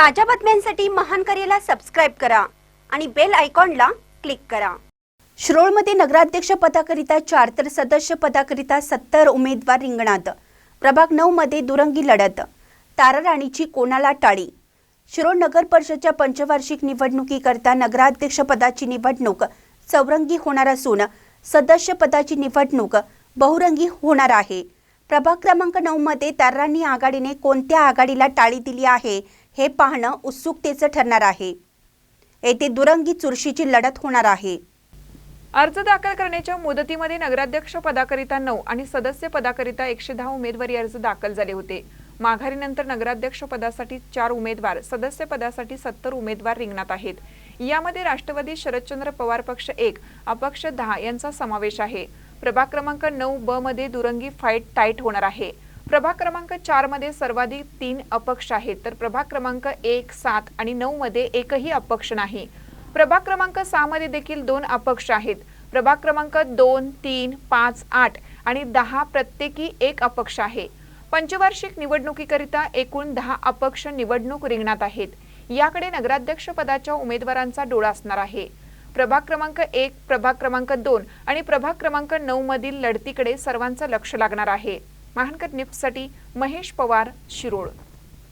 ताज्या बातम्यांसाठी महान करेला सबस्क्राईब करा आणि बेल आयकॉनला क्लिक करा. श्रोळमध्ये नगराध्यक्ष पदाकरिता चार तर सदस्य पदाकरिता सत्तर उमेदवार रिंगणात. प्रभाग नऊ मध्ये दुरंगी लढत. ताराराणीची कोणाला टाळी? शिरोळ नगर परिषदच्या पंचवार्षिक निवडणुकीकरता नगराध्यक्ष पदाची निवडणूक चौरंगी होणार असून सदस्य पदाची निवडणूक बहुरंगी होणार आहे. प्रभाग क्रमांक नऊ मध्ये आघाडीने कोणत्या आघाडीला टाळी दिली आहे हे पाहणं उत्सुकतेचं ठरणार आहे. येथे दुरंगी चुरशीची लढत होणार आहे. अर्ज दाखल करण्याच्या मुदतीमध्ये नगराध्यक्ष पदाकरिता नऊ आणि सदस्य पदाकरिता एकशे दहा उमेदवारी अर्ज दाखल झाले होते. माघारीनंतर नगराध्यक्ष पदासाठी चार उमेदवार सदस्य पदासाठी सत्तर उमेदवार रिंगणात आहेत. यामध्ये राष्ट्रवादी शरदचंद्र पवार पक्ष एक अपक्ष दहा यांचा समावेश आहे. प्रभाग क्रमांक नऊ ब मध्ये दुरंगी फाईट टाईट होणार आहे. प्रभाग क्रमांक चारमध्ये सर्वाधिक तीन अपक्ष आहेत तर प्रभाग क्रमांक एक सात आणि नऊ मध्ये एकही अपक्ष नाही. प्रभाग क्रमांक सहा मध्ये देखील दोन अपक्ष आहेत. प्रभाग क्रमांक दोन तीन पाच आठ आणि दहा प्रत्येकी एक अपक्ष आहे. पंचवार्षिक निवडणुकीकरिता एकूण दहा अपक्ष निवडणूक रिंगणात आहेत. याकडे नगराध्यक्ष पदाच्या उमेदवारांचा डोळा असणार आहे. प्रभाग क्रमांक एक प्रभाग क्रमांक दोन आणि प्रभाग क्रमांक नऊ मधील लढतीकडे सर्वांचं लक्ष लागणार आहे. महानकर निफ्टसाठी महेश पवार शिरोळ.